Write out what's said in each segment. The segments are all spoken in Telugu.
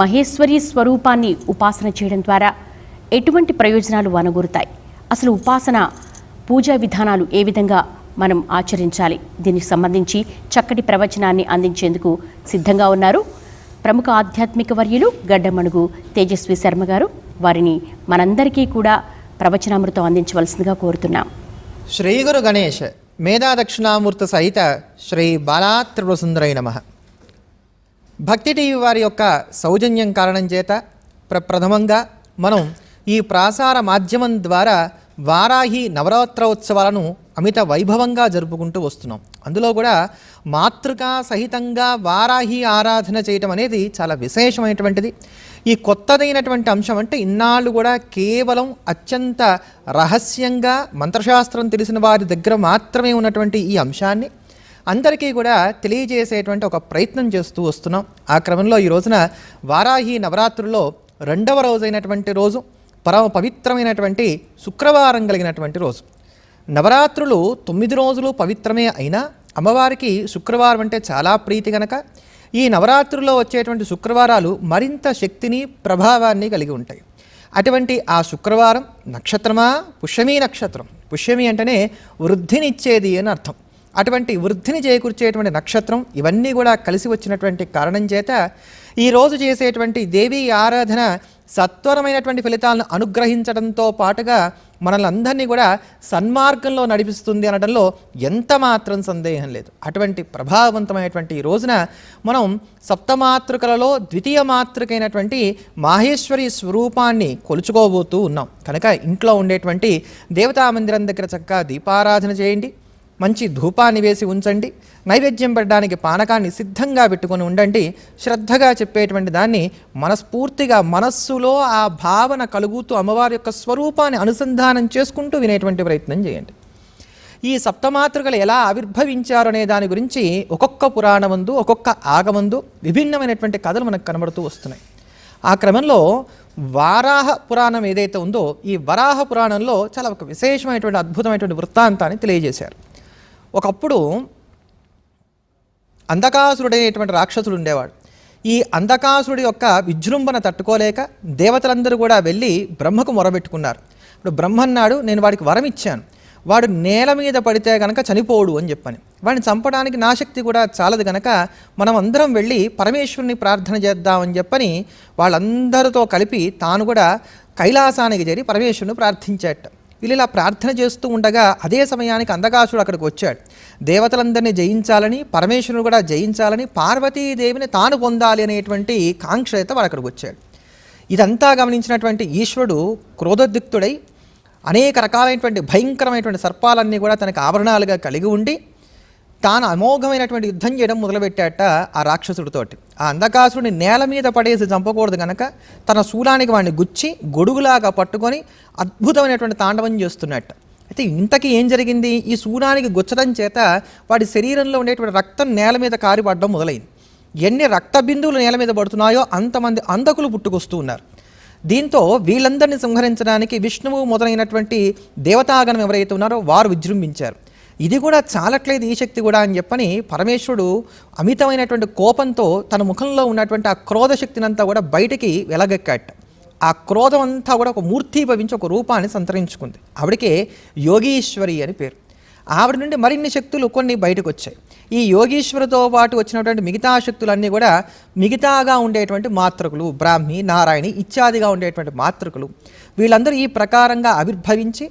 మహేశ్వరి స్వరూపాన్ని ఉపాసన చేయడం ద్వారా ఎటువంటి ప్రయోజనాలు వనగొరుతాయి? అసలు ఉపాసన పూజా విధానాలు ఏ విధంగా మనం ఆచరించాలి? దీనికి సంబంధించి చక్కటి ప్రవచనాన్ని అందించేందుకు సిద్ధంగా ఉన్నారు ప్రముఖ ఆధ్యాత్మిక వర్యులు గడ్డమణుగు తేజస్వి శర్మ గారు. వారిని మనందరికీ కూడా ప్రవచనామృతం అందించవలసిందిగా కోరుతున్నాం. శ్రీ గురు గణేష్ మేధా దక్షిణామూర్తి సహిత శ్రీ బాలాత్రిపురసుందరై నమ. భక్తి టీవీ వారి యొక్క సౌజన్యం కారణం చేత ప్ర ప్రథమంగా మనం ఈ ప్రాసార మాధ్యమం ద్వారా వారాహి నవరాత్రోత్సవాలను అమిత వైభవంగా జరుపుకుంటూ వస్తున్నాం. అందులో కూడా మాతృకా సహితంగా వారాహి ఆరాధన చేయటం అనేది చాలా విశేషమైనటువంటిది. ఈ కొత్తదైనటువంటి అంశం అంటే ఇన్నాళ్ళు కూడా కేవలం అత్యంత రహస్యంగా మంత్రశాస్త్రం తెలిసిన వారి దగ్గర మాత్రమే ఉన్నటువంటి ఈ అంశాన్ని అందరికీ కూడా తెలియజేసేటువంటి ఒక ప్రయత్నం చేస్తూ వస్తున్నాం. ఆ క్రమంలో ఈ రోజున వారాహి నవరాత్రుల్లో రెండవ రోజైనటువంటి రోజు పరమ పవిత్రమైనటువంటి శుక్రవారం కలిగినటువంటి రోజు. నవరాత్రులు తొమ్మిది రోజులు పవిత్రమే అయినా అమ్మవారికి శుక్రవారం అంటే చాలా ప్రీతి గనక ఈ నవరాత్రుల్లో వచ్చేటువంటి శుక్రవారాలు మరింత శక్తిని ప్రభావాన్ని కలిగి ఉంటాయి. అటువంటి ఆ శుక్రవారం నక్షత్రమా? పుష్యమీ నక్షత్రం. పుష్యమి అంటేనే వృద్ధినిచ్చేది అని అర్థం. అటువంటి వృద్ధిని చేకూర్చేటువంటి నక్షత్రం ఇవన్నీ కూడా కలిసి వచ్చినటువంటి కారణం చేత ఈరోజు చేసేటువంటి దేవీ ఆరాధన సత్వరమైనటువంటి ఫలితాలను అనుగ్రహించడంతో పాటుగా మనల్ని అందరినీ కూడా సన్మార్గంలో నడిపిస్తుంది అనడంలో ఎంత మాత్రం సందేహం లేదు. అటువంటి ప్రభావవంతమైనటువంటి ఈ రోజున మనం సప్తమాతృకలలో ద్వితీయ మాతృకైనటువంటి మాహేశ్వరి స్వరూపాన్ని కొలుచుకోబోతూ ఉన్నాం. కనుక ఇంట్లో ఉండేటువంటి దేవతా మందిరం దగ్గర చక్కగా దీపారాధన చేయండి. మంచి ధూపాన్ని వేసి ఉంచండి. నైవేద్యం పెట్టడానికి పానకాన్ని సిద్ధంగా పెట్టుకొని ఉండండి. శ్రద్ధగా చెప్పేటువంటి దాన్ని మనస్ఫూర్తిగా మనస్సులో ఆ భావన కలుగుతూ అమ్మవారి యొక్క స్వరూపాన్ని అనుసంధానం చేసుకుంటూ వినేటువంటి ప్రయత్నం చేయండి. ఈ సప్తమాతృకలు ఎలా ఆవిర్భవించారు అనే దాని గురించి ఒక్కొక్క పురాణమందు ఒక్కొక్క ఆగమందు విభిన్నమైనటువంటి కథలు మనకు కనబడుతూ వస్తున్నాయి. ఆ క్రమంలో వారాహ పురాణం ఏదైతే ఉందో ఈ వరాహ పురాణంలో చాలా ఒక విశేషమైనటువంటి అద్భుతమైనటువంటి వృత్తాంతాన్ని తెలియజేశారు. ఒకప్పుడు అంధకాసురుడైనటువంటి రాక్షసుడు ఉండేవాడు. ఈ అంధకాసురుడి యొక్క విజృంభణ తట్టుకోలేక దేవతలందరూ కూడా వెళ్ళి బ్రహ్మకు మొరబెట్టుకున్నారు. ఇప్పుడు బ్రహ్మ అన్నాడు నేను వాడికి వరం ఇచ్చాను. వాడు నేల మీద పడితే గనక చనిపోడు అని చెప్పని. వాడిని చంపడానికి నా శక్తి కూడా చాలదు గనక మనం అందరం వెళ్ళి పరమేశ్వరుని ప్రార్థన చేద్దామని చెప్పని వాళ్ళందరితో కలిపి తాను కూడా కైలాసానికి చేరి పరమేశ్వరుని ప్రార్థించేట. వీళ్ళు ఇలా ప్రార్థన చేస్తూ ఉండగా అదే సమయానికి అందకాసుడు అక్కడికి వచ్చాడు. దేవతలందరినీ జయించాలని పరమేశ్వరుని కూడా జయించాలని పార్వతీదేవిని తాను పొందాలి అనేటువంటి కాంక్షతో వాడు అక్కడికి వచ్చాడు. ఇదంతా గమనించినటువంటి ఈశ్వరుడు క్రోధోద్యుక్తుడై అనేక రకాలైనటువంటి భయంకరమైనటువంటి సర్పాలన్నీ కూడా తనకు ఆభరణాలుగా కలిగి ఉండి తాను అమోఘమైనటువంటి యుద్ధం చేయడం మొదలుపెట్టాట ఆ రాక్షసుడితోటి. ఆ అంధకాసుడిని నేల మీద పడేసి చంపకూడదు గనక తన శూలానికి వాడిని గుచ్చి గొడుగులాగా పట్టుకొని అద్భుతమైనటువంటి తాండవం చేస్తున్నట్టు. అయితే ఇంతకీ ఏం జరిగింది? ఈ శూలానికి గుచ్చడం చేత వాడి శరీరంలో ఉండేటువంటి రక్తం నేల మీద కారిపడడం మొదలైంది. ఎన్ని రక్త బిందువులు నేల మీద పడుతున్నాయో అంతమంది అంధకులు పుట్టుకొస్తూ ఉన్నారు. దీంతో వీళ్ళందరినీ సంహరించడానికి విష్ణువు మొదలైనటువంటి దేవతాగణం ఎవరైతే ఉన్నారో వారు విజృంభించారు. ఇది కూడా చాలట్లేదు ఈ శక్తి కూడా అని చెప్పని పరమేశ్వరుడు అమితమైనటువంటి కోపంతో తన ముఖంలో ఉన్నటువంటి ఆ క్రోధ శక్తినంతా కూడా బయటికి వెలగెక్కాట. ఆ క్రోధం అంతా కూడా ఒక మూర్తీభవించి ఒక రూపాన్ని సంతరించుకుంది. ఆవిడకే యోగీశ్వరి అని పేరు. ఆవిడ నుండి మరిన్ని శక్తులు కొన్ని బయటకు వచ్చాయి ఈ యోగీశ్వరితో పాటు వచ్చినటువంటి మిగతా శక్తులన్నీ కూడా మిగతాగా ఉండేటువంటి మాతృకులు బ్రాహ్మి నారాయణి ఇత్యాదిగా ఉండేటువంటి మాతృకులు వీళ్ళందరూ ఈ ప్రకారంగా ఆవిర్భవించి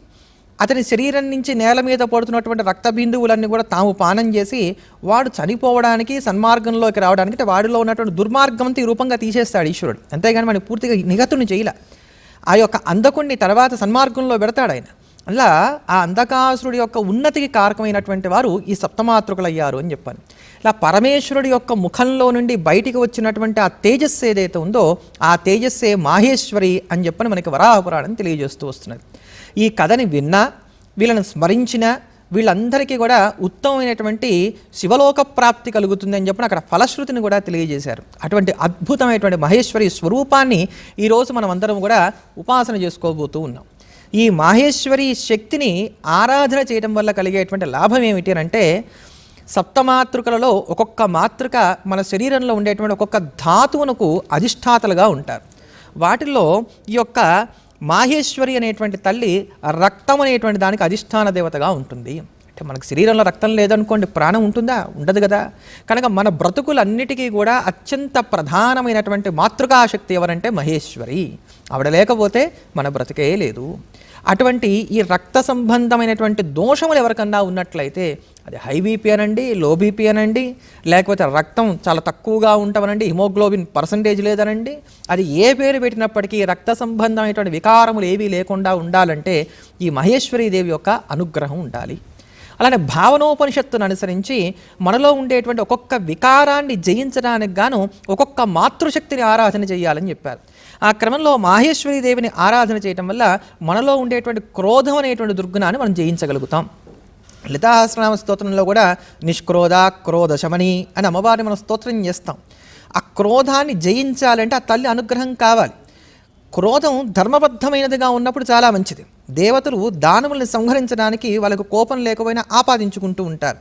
అతని శరీరం నుంచి నేల మీద పడుతున్నటువంటి రక్త బిందువులన్నీ కూడా తాము పానం చేసి వాడు చనిపోవడానికి సన్మార్గంలోకి రావడానికి అంటే వాడిలో ఉన్నటువంటి దుర్మార్గం ఈ రూపంగా తీసేస్తాడు ఈశ్వరుడు. అంతేగాని మనకి పూర్తిగా నిగతుని చేయలే. ఆ యొక్క అందకుణ్ణి తర్వాత సన్మార్గంలో పెడతాడు ఆయన. అలా ఆ అంధకాసురుడి యొక్క ఉన్నతికి కారకమైనటువంటి వారు ఈ సప్తమాతృకులు అయ్యారు అని చెప్పాను ఇలా పరమేశ్వరుడి యొక్క ముఖంలో నుండి బయటికి వచ్చినటువంటి ఆ తేజస్సు ఏదైతే ఉందో ఆ తేజస్సే మాహేశ్వరి అని చెప్పని మనకి వరాహపురాణం తెలియజేస్తూ వస్తున్నది. ఈ కథని విన్నా వీళ్ళని స్మరించిన వీళ్ళందరికీ కూడా ఉత్తమమైనటువంటి శివలోక ప్రాప్తి కలుగుతుంది అని చెప్పిన అక్కడ ఫలశ్రుతిని కూడా తెలియజేశారు. అటువంటి అద్భుతమైనటువంటి మహేశ్వరి స్వరూపాన్ని ఈరోజు మనం అందరం కూడా ఉపాసన చేసుకోబోతూ ఉన్నాం. ఈ మాహేశ్వరి శక్తిని ఆరాధన చేయడం వల్ల కలిగేటువంటి లాభం ఏమిటి అని అంటే సప్తమాతృకలలో ఒక్కొక్క మాతృక మన శరీరంలో ఉండేటువంటి ఒక్కొక్క ధాతువునకు అధిష్టాతలుగా ఉంటారు. వాటిల్లో ఈ యొక్క మాహేశ్వరి అనేటువంటి తల్లి రక్తం అనేటువంటి దానికి అధిష్టాన దేవతగా ఉంటుంది. అంటే మనకు శరీరంలో రక్తం లేదనుకోండి ప్రాణం ఉంటుందా? ఉండదు కదా. కనుక మన బ్రతుకులన్నిటికీ కూడా అత్యంత ప్రధానమైనటువంటి మాతృకాశక్తి ఎవరంటే మహేశ్వరి. ఆవిడ లేకపోతే మన బ్రతికే లేదు. అటువంటి ఈ రక్త సంబంధమైనటువంటి దోషములు ఎవరికన్నా ఉన్నట్లయితే అది హై బీపీ అనండి లో బీపీ అనండి లేకపోతే రక్తం చాలా తక్కువగా ఉంటామనండి హిమోగ్లోబిన్ పర్సంటేజ్ లేదనండి అది ఏ పేరు పెట్టినప్పటికీ రక్త సంబంధమైనటువంటి వికారములు ఏవీ లేకుండా ఉండాలంటే ఈ మహేశ్వరీ దేవి యొక్క అనుగ్రహం ఉండాలి. అలానే భావనోపనిషత్తును అనుసరించి మనలో ఉండేటువంటి ఒక్కొక్క వికారాన్ని జయించడానికి గాను ఒక్కొక్క మాతృశక్తిని ఆరాధన చేయాలని చెప్పారు. ఆ క్రమంలో మాహేశ్వరి దేవిని ఆరాధన చేయటం వల్ల మనలో ఉండేటువంటి క్రోధం అనేటువంటి దుర్గుణాన్ని మనం జయించగలుగుతాం. లలితాసనామ స్తోత్రంలో కూడా నిష్క్రోధ క్రోధ శమని అని అమ్మవారిని మనం స్తోత్రం చేస్తాం. ఆ క్రోధాన్ని జయించాలంటే ఆ తల్లి అనుగ్రహం కావాలి. క్రోధం ధర్మబద్ధమైనదిగా ఉన్నప్పుడు చాలా మంచిది. దేవతలు దానవుల్ని సంహరించడానికి వాళ్ళకు కోపం లేకపోయినా ఆపాదించుకుంటూ ఉంటారు.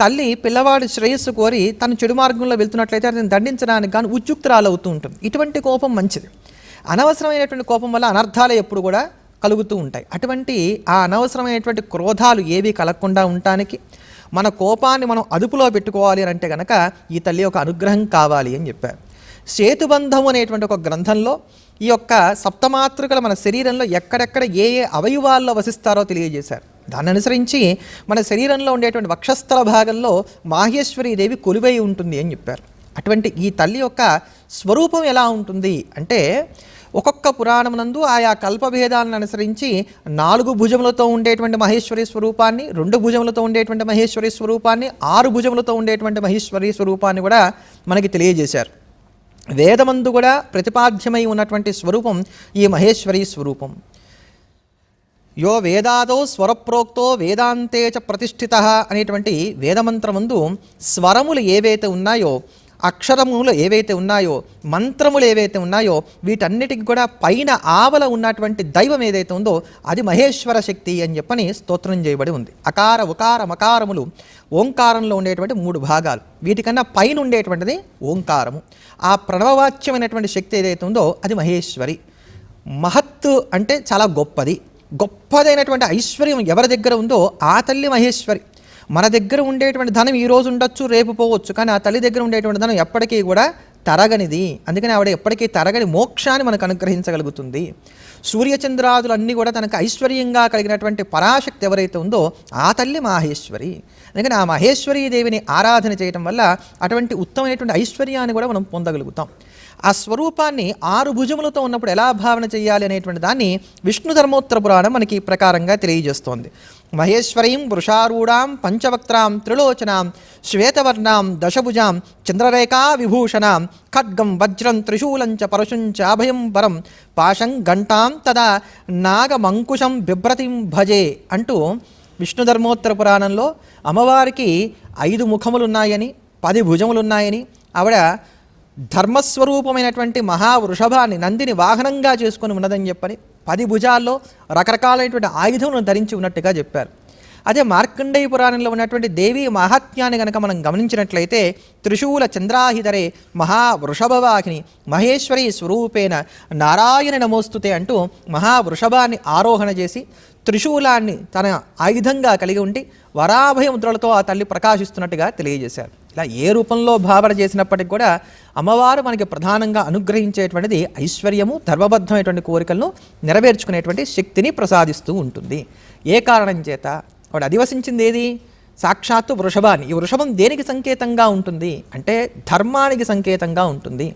తల్లి పిల్లవాడి శ్రేయస్సు కోరి తను చెడు మార్గంలో వెళ్తున్నట్లయితే అతను దండించడానికి కానీ ఉద్యుక్తురాలవుతూ ఉంటుంది. ఇటువంటి కోపం మంచిది. అనవసరమైనటువంటి కోపం వల్ల అనర్థాలే ఎప్పుడు కూడా కలుగుతూ ఉంటాయి. అటువంటి ఆ అనవసరమైనటువంటి క్రోధాలు ఏవి కలగకుండా ఉండటానికి మన కోపాన్ని మనం అదుపులో పెట్టుకోవాలి అని అంటే కనుక ఈ తల్లి యొక్క అనుగ్రహం కావాలి అని చెప్పారు. సేతుబంధం అనేటువంటి ఒక గ్రంథంలో ఈ యొక్క సప్తమాతృకలు మన శరీరంలో ఎక్కడెక్కడ ఏ ఏ అవయవాల్లో వసిస్తారో తెలియజేశారు. దాన్ని అనుసరించి మన శరీరంలో ఉండేటువంటి వక్షస్థల భాగంలో మాహేశ్వరి దేవి కొలువై ఉంటుంది అని చెప్పారు. అటువంటి ఈ తల్లి యొక్క స్వరూపం ఎలా ఉంటుంది అంటే ఒక్కొక్క పురాణమునందు ఆయా కల్పభేదాలను అనుసరించి నాలుగు భుజములతో ఉండేటువంటి మహేశ్వరి స్వరూపాన్ని రెండు భుజములతో ఉండేటువంటి మహేశ్వరి స్వరూపాన్ని ఆరు భుజములతో ఉండేటువంటి మహేశ్వరి స్వరూపాన్ని కూడా మనకి తెలియజేశారు. వేదమందు కూడా ప్రతిపాద్యమై ఉన్నటువంటి స్వరూపం ఈ మహేశ్వరి స్వరూపం. యో వేదాదో స్వరప్రోక్తో వేదాంతే చ ప్రతిష్ఠిత అనేటువంటి వేదమంత్రమందు స్వరములు ఏవైతే ఉన్నాయో అక్షరములు ఏవైతే ఉన్నాయో మంత్రములు ఏవైతే ఉన్నాయో వీటన్నిటికి కూడా పైన ఆవల ఉన్నటువంటి దైవం ఏదైతే ఉందో అది మహేశ్వర శక్తి అని చెప్పని స్తోత్రం చేయబడి ఉంది. అకార ఉకార మకారములు ఓంకారంలో ఉండేటువంటి మూడు భాగాలు. వీటికన్నా పైన ఉండేటువంటిది ఓంకారము. ఆ ప్రణవవాచ్యమైనటువంటి శక్తి ఏదైతే ఉందో అది మహేశ్వరి. మహత్తు అంటే చాలా గొప్పది. గొప్పదైనటువంటి ఐశ్వర్యం ఎవరి దగ్గర ఉందో ఆ తల్లి మహేశ్వరి. మన దగ్గర ఉండేటువంటి ధనం ఈ రోజు ఉండొచ్చు రేపు పోవచ్చు. కానీ ఆ తల్లి దగ్గర ఉండేటువంటి ధనం ఎప్పటికీ కూడా తరగనిది. అందుకని ఆవిడ ఎప్పటికీ తరగని మోక్షాన్ని మనకు అనుగ్రహించగలుగుతుంది. సూర్యచంద్రాదులన్నీ కూడా తనకు ఐశ్వర్యంగా కలిగినటువంటి పరాశక్తి ఎవరైతే ఉందో ఆ తల్లి మాహేశ్వరి. అందుకని ఆ మహేశ్వరీ దేవిని ఆరాధన చేయటం వల్ల అటువంటి ఉత్తమమైనటువంటి ఐశ్వర్యాన్ని కూడా మనం పొందగలుగుతాం. ఆ స్వరూపాన్ని ఆరు భుజములతో ఉన్నప్పుడు ఎలా భావన చేయాలి అనేటువంటి దాన్ని విష్ణు ధర్మోత్తర పురాణం మనకి ఈ ప్రకారంగా తెలియజేస్తోంది. మహేశ్వరీం వృషారూఢాం పంచవక్త్రాం త్రిలోచనాం శ్వేతవర్ణాం దశభుజాం చంద్రరేఖా విభూషణాం ఖడ్గం వజ్రం త్రిశూలంచ పరశుంచ అభయం వరం పాశం ఘంటాం తదా నాగమంకుశం బిభ్రతిం భజే అంటూ విష్ణు ధర్మోత్తర పురాణంలో అమ్మవారికి ఐదు ముఖములున్నాయని పది భుజములున్నాయని ఆవిడ ధర్మస్వరూపమైనటువంటి మహావృషభాన్ని నందిని వాహనంగా చేసుకొని ఉన్నదని చెప్పని పది భుజాల్లో రకరకాలైనటువంటి ఆయుధములను ధరించి ఉన్నట్టుగా చెప్పారు. అదే మార్కండేయ పురాణంలో ఉన్నటువంటి దేవీ మహాత్మ్యాన్ని కనుక మనం గమనించినట్లయితే త్రిశూల చంద్రాహిధరే మహావృషభవాహిని మహేశ్వరి స్వరూపేణ నారాయణ నమోస్తుతే అంటూ మహావృషభాన్ని ఆరోహణ చేసి త్రిశూలాన్ని తన ఆయుధంగా కలిగి ఉండి వరాభయ ముద్రలతో ఆ తల్లి ప్రకాశిస్తున్నట్టుగా తెలియజేశారు. ఇలా ఏ రూపంలో భావన చేసినప్పటికి కూడా అమ్మవారు మనకి ప్రధానంగా అనుగ్రహించేటువంటిది ఐశ్వర్యము ధర్మబద్ధమైనటువంటి కోరికలను నెరవేర్చుకునేటువంటి శక్తిని ప్రసాదిస్తూ ఉంటుంది. ఏ కారణం చేత? వాడు అధివసించింది ఏది సాక్షాత్తు వృషభాన్ని ఈ వృషభం దేనికి సంకేతంగా ఉంటుంది? అంటే ధర్మానికి సంకేతంగా ఉంటుంది.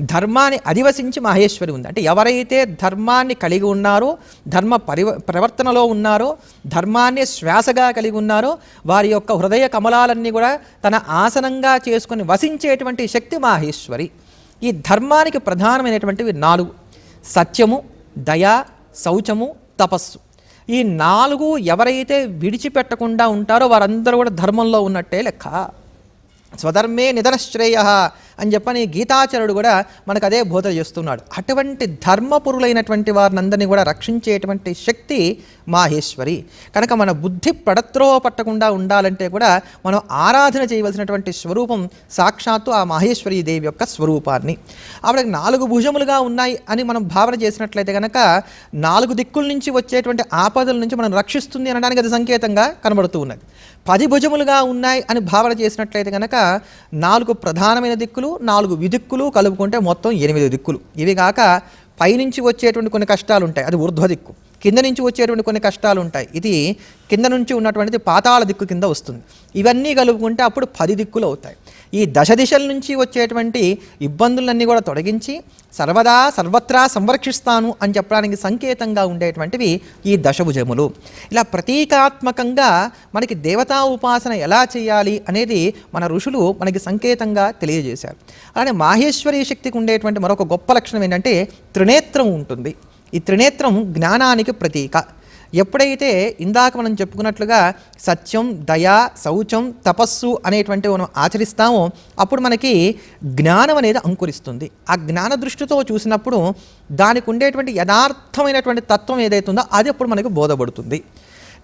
ధర్మాన్ని అధివసించి మహేశ్వరి ఉంది. అంటే ఎవరైతే ధర్మాన్ని కలిగి ఉన్నారో ధర్మ పరివ ప్రవర్తనలో ఉన్నారో ధర్మాన్ని శ్వాసగా కలిగి ఉన్నారో వారి యొక్క హృదయ కమలాలన్నీ కూడా తన ఆసనంగా చేసుకుని వసించేటువంటి శక్తి మాహేశ్వరి. ఈ ధర్మానికి ప్రధానమైనటువంటివి నాలుగు. సత్యము దయ శౌచము తపస్సు. ఈ నాలుగు ఎవరైతే విడిచిపెట్టకుండా ఉంటారో వారందరూ కూడా ధర్మంలో ఉన్నట్టే లెక్క. స్వధర్మే నిధనశ్రేయ అని చెప్పని గీతాచరుడు కూడా మనకు అదే బోధ చేస్తున్నాడు. అటువంటి ధర్మపురులైనటువంటి వారినందరినీ కూడా రక్షించేటువంటి శక్తి మాహేశ్వరి. కనుక మన బుద్ధి పడత్రో పట్టకుండా ఉండాలంటే కూడా మనం ఆరాధన చేయవలసినటువంటి స్వరూపం సాక్షాత్తు ఆ మహేశ్వరి దేవి యొక్క స్వరూపాన్ని. ఆవిడకి నాలుగు భుజములుగా ఉన్నాయి అని మనం భావన చేసినట్లయితే కనుక నాలుగు దిక్కుల నుంచి వచ్చేటువంటి ఆపదల నుంచి మనం రక్షిస్తుంది అనడానికి అది సంకేతంగా కనబడుతూ ఉన్నది. పది భుజములుగా ఉన్నాయి అని భావన చేసినట్లయితే కనుక నాలుగు ప్రధానమైన దిక్కులు నాలుగు విదిక్కులు కలుపుకుంటే మొత్తం ఎనిమిది దిక్కులు. ఇవి కాక పైనుంచి వచ్చేటువంటి కొన్ని కష్టాలు ఉంటాయి అది ఊర్ధ్వ దిక్కు కింద నుంచి వచ్చేటువంటి కొన్ని కష్టాలు ఉంటాయి ఇది కింద నుంచి ఉన్నటువంటిది పాతాళ దిక్కు కింద వస్తుంది. ఇవన్నీ కలుపుకుంటే అప్పుడు పది దిక్కులు అవుతాయి. ఈ దశ దిశల నుంచి వచ్చేటువంటి ఇబ్బందులన్నీ కూడా తొలగించి సర్వదా సర్వత్రా సంరక్షిస్తాను అని చెప్పడానికి సంకేతంగా ఉండేటువంటివి ఈ దశభుజములు. ఇలా ప్రతీకాత్మకంగా మనకి దేవతా ఉపాసన ఎలా చేయాలి అనేది మన ఋషులు మనకి సంకేతంగా తెలియజేశారు. అలానే మాహేశ్వరి శక్తికి ఉండేటువంటి మరొక గొప్ప లక్షణం ఏంటంటే త్రినేత్రం ఉంటుంది. ఈ త్రినేత్రం జ్ఞానానికి ప్రతీక. ఎప్పుడైతే ఇందాక మనం చెప్పుకున్నట్లుగా సత్యం దయ శౌచం తపస్సు అనేటువంటి మనం ఆచరిస్తామో అప్పుడు మనకి జ్ఞానం అనేది అంకురిస్తుంది. ఆ జ్ఞాన దృష్టితో చూసినప్పుడు దానికి ఉండేటువంటి యథార్థమైనటువంటి తత్వం ఏదైతుందో అది అప్పుడు మనకు బోధపడుతుంది.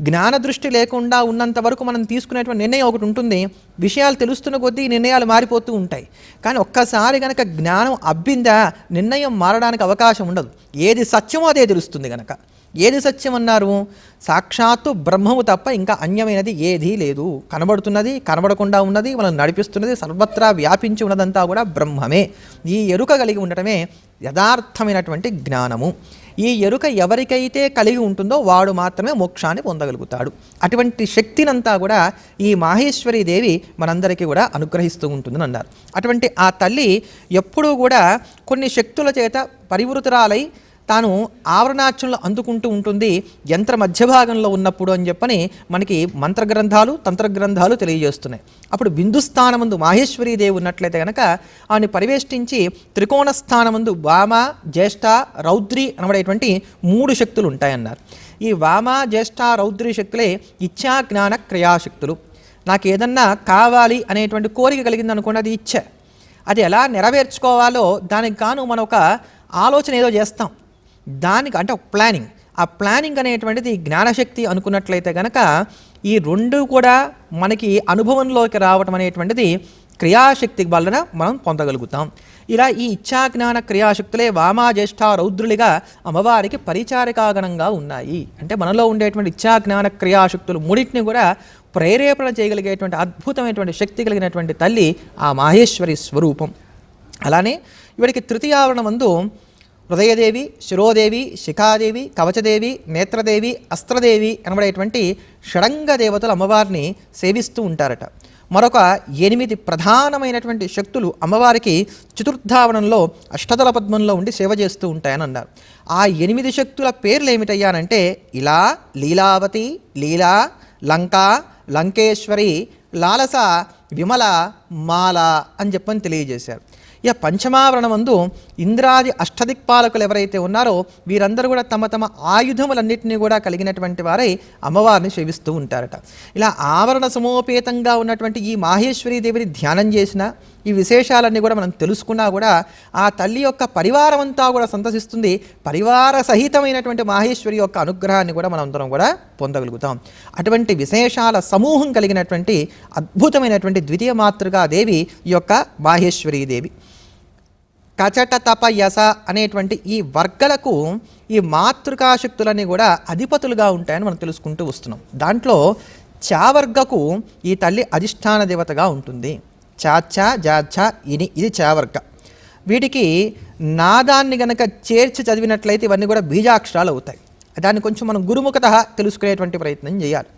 జ్ఞాన దృష్టి లేకుండా ఉన్నంత వరకు మనం తీసుకునేటువంటి నిర్ణయం ఒకటి ఉంటుంది. విషయాలు తెలుస్తున్న కొద్దీ నిర్ణయాలు మారిపోతూ ఉంటాయి. కానీ ఒక్కసారి కనుక జ్ఞానం అబ్బిందా నిర్ణయం మారడానికి అవకాశం ఉండదు. ఏది సత్యమో అదే తెలుస్తుంది కనుక ఏది సత్యం అన్నారు సాక్షాత్తు బ్రహ్మము తప్ప ఇంకా అన్యమైనది ఏదీ లేదు. కనబడుతున్నది కనబడకుండా ఉన్నది మనం నడిపిస్తున్నది సర్వత్రా వ్యాపించి ఉన్నదంతా కూడా బ్రహ్మమే. ఈ ఎరుక కలిగి ఉండటమే యథార్థమైనటువంటి జ్ఞానము. ఈ ఎరుక ఎవరికైతే కలిగి ఉంటుందో వాడు మాత్రమే మోక్షాన్ని పొందగలుగుతాడు. అటువంటి శక్తినంతా కూడా ఈ మాహేశ్వరీ దేవి మనందరికీ కూడా అనుగ్రహిస్తూ ఉంటుందని అన్నారు. అటువంటి ఆ తల్లి ఎప్పుడూ కూడా కొన్ని శక్తుల చేత పరివృతురాలై తాను ఆవరణాక్షలు అందుకుంటూ ఉంటుంది యంత్ర మధ్య భాగంలో ఉన్నప్పుడు అని చెప్పని మనకి మంత్ర గ్రంథాలు తంత్ర గ్రంథాలు తెలియజేస్తున్నాయి. అప్పుడు బిందు స్థానమందు దేవి ఉన్నట్లయితే కనుక ఆమెను పరివేష్టించి త్రికోణ స్థానముందు వామ జ్యేష్ఠ రౌద్రి అనబడేటువంటి మూడు శక్తులు ఉంటాయన్నారు ఈ వామ జ్యేష్ఠ రౌద్రి శక్తులే ఇచ్ఛా జ్ఞాన క్రియాశక్తులు నాకు ఏదన్నా కావాలి అనేటువంటి కోరిక కలిగింది అనుకోండి అది ఇచ్చ. అది ఎలా నెరవేర్చుకోవాలో దానికి గాను మనం ఒక ఆలోచన ఏదో చేస్తాం. దానికి అంటే ఒక ప్లానింగ్. ఆ ప్లానింగ్ అనేటువంటిది జ్ఞానశక్తి అనుకున్నట్లయితే కనుక ఈ రెండు కూడా మనకి అనుభవంలోకి రావటం అనేటువంటిది క్రియాశక్తి వలన మనం పొందగలుగుతాం. ఇలా ఈ ఇచ్ఛాజ్ఞాన క్రియాశక్తులే వామాజ్యేష్ఠ రౌద్రులుగా అమ్మవారికి పరిచారికాగణంగా ఉన్నాయి. అంటే మనలో ఉండేటువంటి ఇచ్ఛాజ్ఞాన క్రియాశక్తులు మూడింటిని కూడా ప్రేరేపణ చేయగలిగేటువంటి అద్భుతమైనటువంటి శక్తి కలిగినటువంటి తల్లి ఆ మాహేశ్వరి స్వరూపం. అలానే ఇవిడికి తృతీయావరణం మందు హృదయదేవి శిరోదేవి శిఖాదేవి కవచదేవి నేత్రదేవి అస్త్రదేవి అనబడేటువంటి షడంగ దేవతలు అమ్మవారిని సేవిస్తూ ఉంటారట. మరొక ఎనిమిది ప్రధానమైనటువంటి శక్తులు అమ్మవారికి చతుర్థావరణంలో అష్టదల పద్మంలో ఉండి సేవ చేస్తూ ఉంటాయని అన్నారు ఆ ఎనిమిది శక్తుల పేర్లు ఏమిటయ్యానంటే ఇలా లీలావతి లీలా లంక లంకేశ్వరి లాలస విమల మాల అని చెప్పని తెలియజేశారు. ఇక పంచమావరణమందు ఇంద్రాది అష్టదిక్పాలకులు ఎవరైతే ఉన్నారో వీరందరూ కూడా తమ తమ ఆయుధములన్నింటినీ కూడా కలిగినటువంటి వారై అమ్మవారిని సేవిస్తూ ఉంటారట. ఇలా ఆవరణ సమోపేతంగా ఉన్నటువంటి ఈ మాహేశ్వరీ దేవిని ధ్యానం చేసిన ఈ విశేషాలన్నీ కూడా మనం తెలుసుకున్నా కూడా ఆ తల్లి యొక్క పరివారం అంతా కూడా సంతసిస్తుంది. పరివార సహితమైనటువంటి మాహేశ్వరి యొక్క అనుగ్రహాన్ని కూడా మనం అందరం కూడా పొందగలుగుతాం. అటువంటి విశేషాల సమూహం కలిగినటువంటి అద్భుతమైనటువంటి ద్వితీయ మాతృగా దేవి ఈ యొక్క మాహేశ్వరీ దేవి. కచట తప యస అనేటువంటి ఈ వర్గలకు ఈ మాతృకాశక్తులన్నీ కూడా అధిపతులుగా ఉంటాయని మనం తెలుసుకుంటూ వస్తున్నాం. దాంట్లో చావర్గకు ఈ తల్లి అధిష్టాన దేవతగా ఉంటుంది. చాచ జాచ ఇని ఇది చావర్గ వీటికి నాదాన్ని గనక చేర్చి చదివినట్లయితే ఇవన్నీ కూడా బీజాక్షరాలు అవుతాయి. దాన్ని కొంచెం మనం గురుముఖత తెలుసుకునేటువంటి ప్రయత్నం చేయాలి.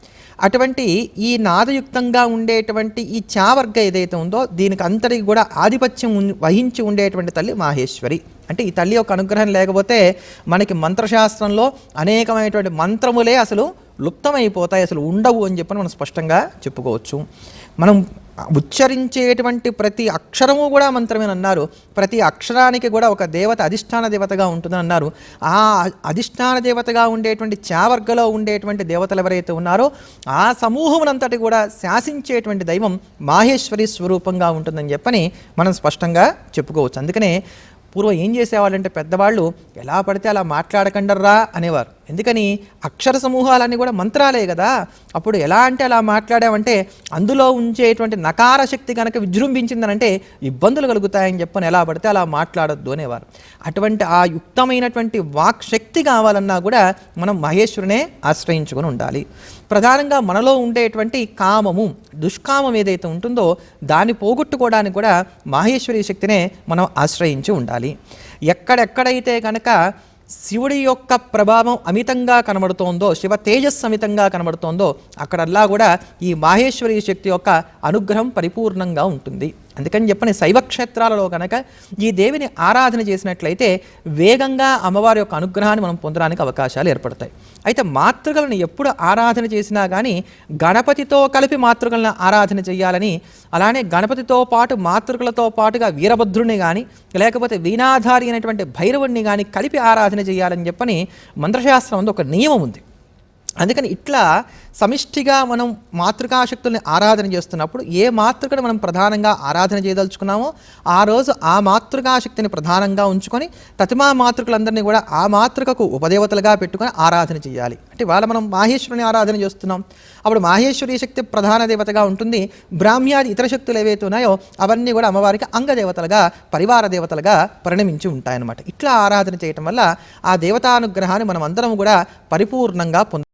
అటువంటి ఈ నాదయుక్తంగా ఉండేటువంటి ఈ చావర్గ ఏదైతే ఉందో దీనికి అంతటికి కూడా ఆధిపత్యం వహించి ఉండేటువంటి తల్లి మాహేశ్వరి. అంటే ఈ తల్లి యొక్క అనుగ్రహం లేకపోతే మనకి మంత్రశాస్త్రంలో అనేకమైనటువంటి మంత్రములే అసలు లుప్తమైపోతాయి అసలు ఉండవు అని చెప్పి మనం స్పష్టంగా చెప్పుకోవచ్చు. మనం ఉచ్చరించేటువంటి ప్రతి అక్షరము కూడా మంత్రమేనన్నారు అన్నారు. ప్రతి అక్షరానికి కూడా ఒక దేవత అధిష్టాన దేవతగా ఉంటుందని అన్నారు. ఆ అధిష్టాన దేవతగా ఉండేటువంటి చావర్గలో ఉండేటువంటి దేవతలు ఎవరైతే ఉన్నారో ఆ సమూహమునంతటి కూడా శాసించేటువంటి దైవం మాహేశ్వరి స్వరూపంగా ఉంటుందని చెప్పని మనం స్పష్టంగా చెప్పుకోవచ్చు. అందుకనే పూర్వం ఏం చేసేవాళ్ళంటే పెద్దవాళ్ళు ఎలా పడితే అలా మాట్లాడకండర్రా అనేవారు. ఎందుకని అక్షర సమూహాలన్నీ కూడా మంత్రాలే కదా? అప్పుడు ఎలా అంటే అలా మాట్లాడామంటే అందులో ఉంచేటువంటి నకార శక్తి కనుక విజృంభించిందనంటే ఇబ్బందులు కలుగుతాయని చెప్పని ఎలా పడితే అలా మాట్లాడొద్దు అనేవారు. అటువంటి ఆ యుక్తమైనటువంటి వాక్ శక్తి కావాలన్నా కూడా మనం మహేశ్వరునే ఆశ్రయించుకొని ఉండాలి. ప్రధానంగా మనలో ఉండేటువంటి కామము దుష్కామం ఏదైతే ఉంటుందో దాన్ని పోగొట్టుకోవడానికి కూడా మాహేశ్వరి శక్తినే మనం ఆశ్రయించి ఉండాలి. ఎక్కడెక్కడైతే కనుక శివుడి యొక్క ప్రభావం అమితంగా కనబడుతోందో శివ తేజస్సు అమితంగా కనబడుతోందో అక్కడల్లా కూడా ఈ మాహేశ్వరి శక్తి యొక్క అనుగ్రహం పరిపూర్ణంగా ఉంటుంది. అందుకని చెప్పని శైవ క్షేత్రాలలో కనుక ఈ దేవిని ఆరాధన చేసినట్లయితే వేగంగా అమ్మవారి యొక్క అనుగ్రహాన్ని మనం పొందడానికి అవకాశాలు ఏర్పడతాయి. అయితే మాతృకలను ఎప్పుడు ఆరాధన చేసినా కానీ గణపతితో కలిపి మాతృకలను ఆరాధన చేయాలని అలానే గణపతితో పాటు మాతృకలతో పాటుగా వీరభద్రుణ్ణి కానీ లేకపోతే వీణాధారి అనేటువంటి భైరవుణ్ణి కానీ కలిపి ఆరాధన చేయాలని చెప్పని మంత్రశాస్త్రం ఒక నియమం ఉంది. అందుకని ఇట్లా సమిష్టిగా మనం మాతృకాశక్తుల్ని ఆరాధన చేస్తున్నప్పుడు ఏ మాతృకను మనం ప్రధానంగా ఆరాధన చేయదలుచుకున్నామో ఆ రోజు ఆ మాతృకాశక్తిని ప్రధానంగా ఉంచుకొని తతిమా మాతృకులందరినీ కూడా ఆ మాతృకకు ఉపదేవతలుగా పెట్టుకొని ఆరాధన చేయాలి. అంటే వాళ్ళ మనం మాహేశ్వరుని ఆరాధన చేస్తున్నాం. అప్పుడు మాహేశ్వరి శక్తి ప్రధాన దేవతగా ఉంటుంది. బ్రాహ్మ్యాది ఇతర శక్తులు ఏవైతే ఉన్నాయో అవన్నీ కూడా అమ్మవారికి అంగదేవతలుగా పరివార దేవతలుగా పరిణమించి ఉంటాయన్నమాట. ఇట్లా ఆరాధన చేయటం వల్ల ఆ దేవతానుగ్రహాన్ని మనం అందరం కూడా పరిపూర్ణంగా పొందు